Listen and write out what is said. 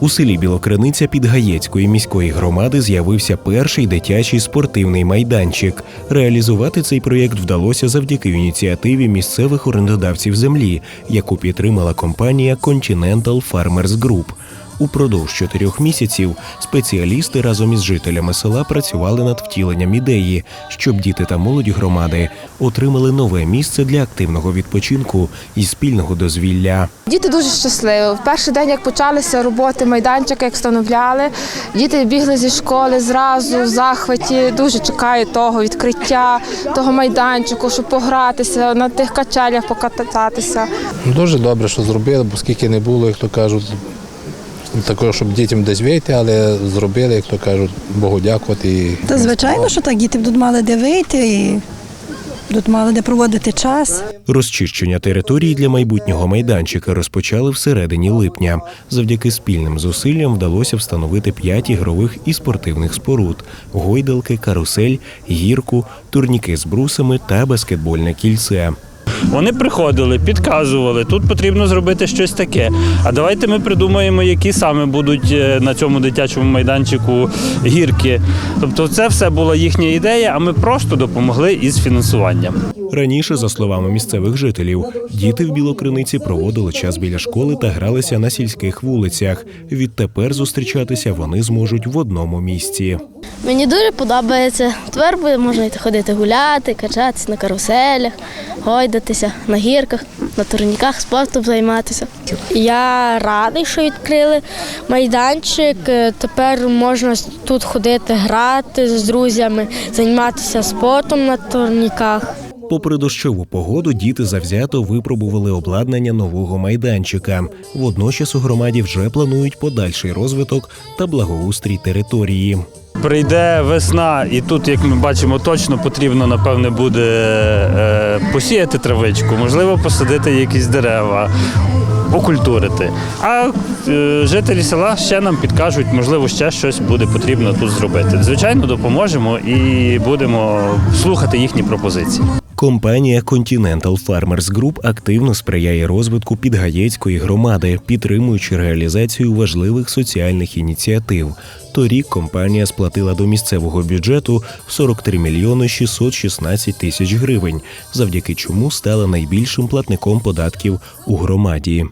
У селі Білокриниця Підгаєцької міської громади з'явився перший дитячий спортивний майданчик. Реалізувати цей проєкт вдалося завдяки ініціативі місцевих орендодавців землі, яку підтримала компанія Continental Farmers Group. Упродовж чотирьох місяців спеціалісти разом із жителями села працювали над втіленням ідеї, щоб діти та молодь громади отримали нове місце для активного відпочинку і спільного дозвілля. Діти дуже щасливі. В перший день, як почалися роботи, майданчики, як встановляли, діти бігли зі школи зразу в захваті, дуже чекають того відкриття, того майданчику, щоб погратися, на тих качелях покататися. Ну, Дуже добре, що зробили, бо скільки не було, як то кажуть, такого, щоб дітям десь вийти, але зробили, як то кажуть, Богу дякувати. Та звичайно, що так діти будуть мали де вийти і будуть мали де проводити час. Розчищення території для майбутнього майданчика розпочали всередині липня. Завдяки спільним зусиллям вдалося встановити п'ять ігрових і спортивних споруд: гойдалки, карусель, гірку, турніки з брусами та баскетбольне кільце. Вони приходили, підказували, тут потрібно зробити щось таке. А давайте ми придумаємо, які саме будуть е, на цьому дитячому майданчику гірки. Тобто, це все була їхня ідея, а ми просто допомогли із фінансуванням. Раніше, за словами місцевих жителів, діти в Білокриниці проводили час біля школи та гралися на сільських вулицях. Відтепер зустрічатися вони зможуть в одному місці. Мені дуже подобається. Тепер буде можна йти ходити гуляти, качатися на каруселях, гойдатися на гірках, на турніках, спортом займатися. Я радий, що відкрили майданчик. Е, Тепер можна тут ходити, грати з друзями, займатися спортом на турніках. Попри дощову погоду, діти завзято випробували обладнання нового майданчика. Водночас у громаді вже планують подальший розвиток та благоустрій території. Прийде весна, і тут, як ми бачимо, точно потрібно, напевне, буде е, посіяти травичку, можливо, посадити якісь дерева, окультурити. А е, жителі села ще нам підкажуть, можливо, ще щось буде потрібно тут зробити. Звичайно, допоможемо і будемо слухати їхні пропозиції. Компанія Continental Farmers Group активно сприяє розвитку підгаєцької громади, підтримуючи реалізацію важливих соціальних ініціатив. Торік компанія сплатила до місцевого бюджету 43 мільйони 616 тисяч гривень, завдяки чому стала найбільшим платником податків у громаді.